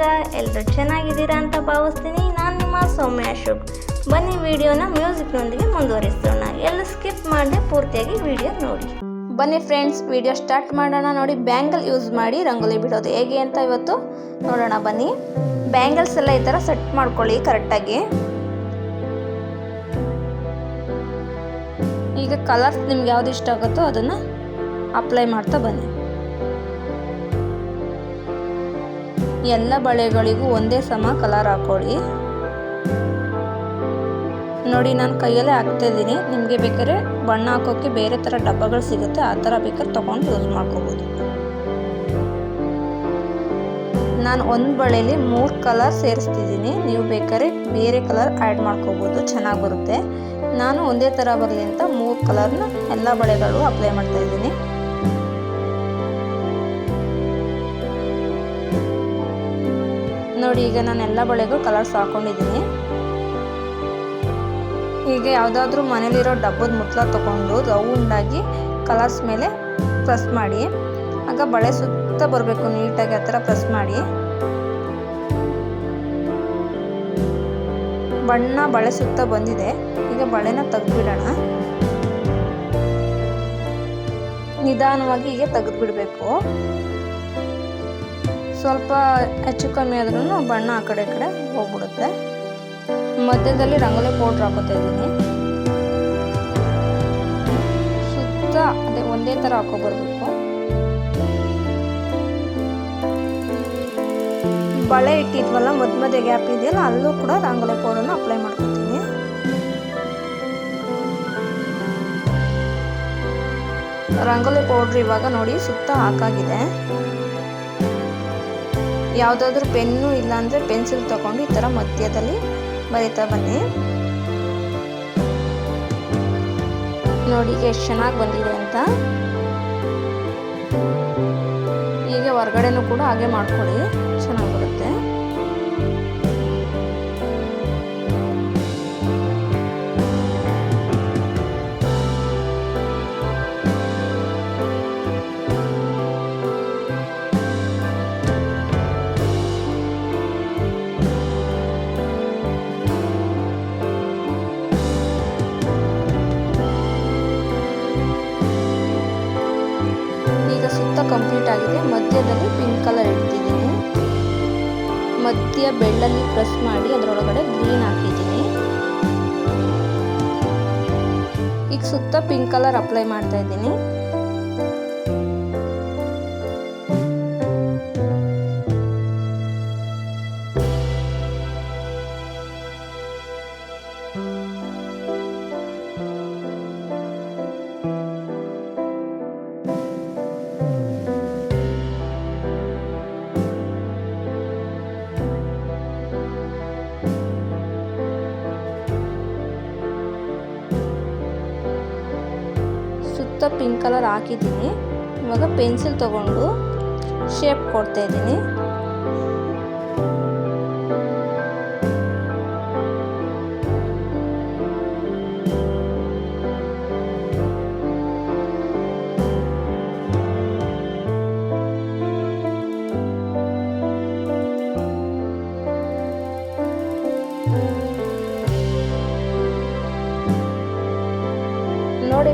ಹೇಗಿದ್ದೀರಾ ಎಲ್ಲರೂ ಚೆನ್ನಾಗಿದ್ದೀರಾ ಅಂತ ಭಾವಿಸ್ತೀನಿ. ನಾನು ನಿಮ್ಮ ಸೌಮ್ಯ ಅಶೋಕ್. ಬನ್ನಿ ವಿಡಿಯೋನ ಮ್ಯೂಸಿಕ್ನೊಂದಿಗೆ ಮುಂದುವರಿಸೋಣ. ಎಲ್ಲ ಸ್ಕಿಪ್ ಮಾಡದೆ ಪೂರ್ತಿಯಾಗಿ ವಿಡಿಯೋ ನೋಡಿ. ಬನ್ನಿ ಫ್ರೆಂಡ್ಸ್, ವಿಡಿಯೋ ಸ್ಟಾರ್ಟ್ ಮಾಡೋಣ ನೋಡಿ. ಬ್ಯಾಂಗಲ್ ಯೂಸ್ ಮಾಡಿ ರಂಗೋಲಿ ಬಿಡೋದು ಹೇಗೆ ಅಂತ ಇವತ್ತು ನೋಡೋಣ ಬನ್ನಿ. ಬ್ಯಾಂಗಲ್ಸ್ ಎಲ್ಲ ಈ ಥರ ಸೆಟ್ ಮಾಡ್ಕೊಳ್ಳಿ ಕರೆಕ್ಟಾಗಿ. ಈಗ ಕಲರ್ಸ್ ನಿಮ್ಗೆ ಯಾವ್ದು ಇಷ್ಟ ಆಗುತ್ತೋ ಅದನ್ನು ಅಪ್ಲೈ ಮಾಡ್ತಾ ಬನ್ನಿ. ಎಲ್ಲ ಬಳೆಗಳಿಗೂ ಒಂದೇ ಸಮ ಕಲರ್ ಹಾಕೊಳ್ಳಿ ನೋಡಿ, ನಾನು ಕೈಯಲ್ಲೇ ಹಾಕ್ತಾ ಇದ್ದೀನಿ. ನಿಮಗೆ ಬೇಕಾದ್ರೆ ಬಣ್ಣ ಹಾಕೋಕ್ಕೆ ಬೇರೆ ಥರ ಡಬ್ಬಗಳು ಸಿಗುತ್ತೆ. ಆ ಥರ ಬೇಕಾದ್ರೆ ತೊಗೊಂಡು ಯೂಸ್ ಮಾಡ್ಕೋಬೋದು. ನಾನು ಒಂದು ಬಳೆಯಲ್ಲಿ ಮೂರು ಕಲರ್ ಸೇರಿಸ್ತಿದ್ದೀನಿ. ನೀವು ಬೇಕಾದ್ರೆ ಬೇರೆ ಕಲರ್ ಆ್ಯಡ್ ಮಾಡ್ಕೋಬೋದು. ಚೆನ್ನಾಗಿ ಬರುತ್ತೆ. ನಾನು ಒಂದೇ ಥರ ಬರಲಿ ಅಂತ ಮೂರು ಕಲರ್ನ ಎಲ್ಲ ಬಳೆಗಳು ಅಪ್ಲೈ ಮಾಡ್ತಾ ನೋಡಿ, ಈಗ ನಾನು ಎಲ್ಲ ಬಳೆಗೂ ಕಲರ್ಸ್ ಹಾಕೊಂಡಿದ್ದೀನಿ. ಈಗ ಯಾವುದಾದ್ರೂ ಮನೇಲಿರೋ ಡಬ್ಬದ ಮುತ್ಲ ತೊಗೊಂಡು ರೌಂಡಾಗಿ ಕಲರ್ಸ್ ಮೇಲೆ ಪ್ರೆಸ್ ಮಾಡಿ. ಆಗ ಬಳೆ ಸುತ್ತ ಬರಬೇಕು, ನೀಟಾಗಿ ಆ ಥರ ಪ್ರೆಸ್ ಮಾಡಿ. ಬಣ್ಣ ಬಳೆ ಸುತ್ತ ಬಂದಿದೆ. ಈಗ ಬಳೆನ ತೆಗೆದ್ಬಿಡೋಣ. ನಿಧಾನವಾಗಿ ಹೀಗೆ ತೆಗೆದ್ಬಿಡ್ಬೇಕು. ಸ್ವಲ್ಪ ಹೆಚ್ಚು ಕಮ್ಮಿ ಆದ್ರೂ ಬಣ್ಣ ಆ ಕಡೆ ಈ ಕಡೆ ಹೋಗ್ಬಿಡುತ್ತೆ. ಮಧ್ಯದಲ್ಲಿ ರಂಗೋಲಿ ಪೌಡ್ರ್ ಹಾಕೋತಾ ಇದ್ದೀನಿ. ಸುತ್ತ ಅದೇ ಒಂದೇ ಥರ ಹಾಕೋಬರ್ಬೇಕು. ಬಳೆ ಇಟ್ಟಿದ್ವಲ್ಲ ಮಧ್ಯ ಮಧ್ಯೆ ಗ್ಯಾಪ್ ಇದೆಯಲ್ಲ, ಅಲ್ಲೂ ಕೂಡ ರಂಗೋಲಿ ಪೌಡರ್ನ ಅಪ್ಲೈ ಮಾಡ್ಕೊತೀನಿ. ರಂಗೋಲಿ ಪೌಡ್ರ್ ಇವಾಗ ನೋಡಿ, ಸುತ್ತ ಹಾಕಾಗಿದೆ. ಯಾವುದಾದ್ರೂ ಪೆನ್ನು ಇಲ್ಲಾಂದರೆ ಪೆನ್ಸಿಲ್ ತಗೊಂಡು ಈ ಥರ ಮಧ್ಯದಲ್ಲಿ ಬರಿತಾ ಬನ್ನಿ. ನೋಡಿ ಎಷ್ಟು ಚೆನ್ನಾಗಿ ಬಂದಿದೆ ಅಂತ. ಹೀಗೆ ಹೊರಗಡೆನೂ ಕೂಡ ಹಾಗೆ ಮಾಡ್ಕೊಳ್ಳಿ, ಚೆನ್ನಾಗಿ ಬರುತ್ತೆ. ಕಂಪ್ಲೀಟ್ ಆಗಿದೆ. ಮಧ್ಯದಲ್ಲಿ ಪಿಂಕ್ ಕಲರ್ ಇಡ್ತಿದ್ದೀನಿ. ಮಧ್ಯ ಬೆಳ್ಳಲ್ಲಿ ಪ್ರೆಸ್ ಮಾಡಿ ಅದರೊಳಗಡೆ ಗ್ರೀನ್ ಹಾಕಿದ್ದೀನಿ. ಈಗ ಸುತ್ತ ಪಿಂಕ್ ಕಲರ್ ಅಪ್ಲೈ ಮಾಡ್ತಾ ಇದ್ದೀನಿ. ಸುತ್ತ ಪಿಂಕ್ ಕಲರ್ ಹಾಕಿದ್ದೀನಿ. ಇವಾಗ ಪೆನ್ಸಿಲ್ ತಗೊಂಡು ಶೇಪ್ ಕೊಡ್ತಾ ಇದ್ದೀನಿ.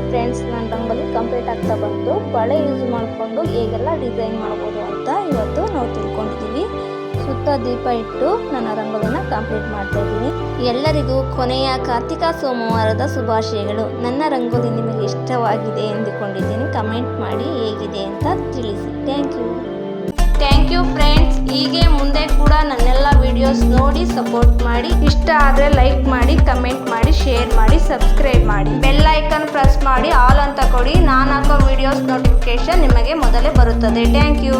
ಫ್ರೆಂಡ್ಸ್ ನನ್ನ ರಂಗೋಲಿ ಕಂಪ್ಲೀಟ್ ಆಗ್ತಾ ಬಂತು ಬಳೆ ಯೂಸ್ ಮಾಡಿಕೊಂಡು ಹೇಗೆಲ್ಲ ಡಿಸೈನ್ ಮಾಡ್ಬೋದು ಅಂತ ಇವತ್ತು ನಾವು ತಿಳ್ಕೊಂಡಿದ್ದೀವಿ ಸುತ್ತ ದೀಪ ಇಟ್ಟು ನನ್ನ ರಂಗೋಲಿನ ಕಂಪ್ಲೀಟ್ ಮಾಡ್ತಾ ಇದ್ದೀನಿ. ಎಲ್ಲರಿಗೂ ಕೊನೆಯ ಕಾರ್ತಿಕ ಸೋಮವಾರದ ಶುಭಾಶಯಗಳು. ನನ್ನ ರಂಗೋಲಿ ನಿಮಗೆ ಇಷ್ಟವಾಗಿದೆ ಎಂದುಕೊಂಡಿದ್ದೀನಿ. ಕಮೆಂಟ್ ಮಾಡಿ ಹೇಗಿದೆ ಅಂತ ತಿಳಿಸಿ. Thank you thank you friends ಹೀಗೆ ಮುಂದೆ ಕೂಡ ನನ್ನೆಲ್ಲ ವಿಡಿಯೋಸ್ ನೋಡಿ ಸಪೋರ್ಟ್ ಮಾಡಿ. ಇಷ್ಟ ಆದರೆ ಲೈಕ್ ಮಾಡಿ ಕಮೆಂಟ್ ಮಾಡಿ ಶೇರ್ ಮಾಡಿ ಸಬ್ಸ್ಕ್ರೈಬ್ ಮಾಡಿ. ಬೆಲ್ ಐಕನ್ ಪ್ರೆಸ್ ಮಾಡಿ ಆಲ್ ಅಂತ ಕೊಡಿ. ನಾನು ಹಾಕೋ ವಿಡಿಯೋಸ್ ನೋಟಿಫಿಕೇಶನ್ ನಿಮಗೆ ಮೊದಲೇ ಬರುತ್ತದೆ. Thank you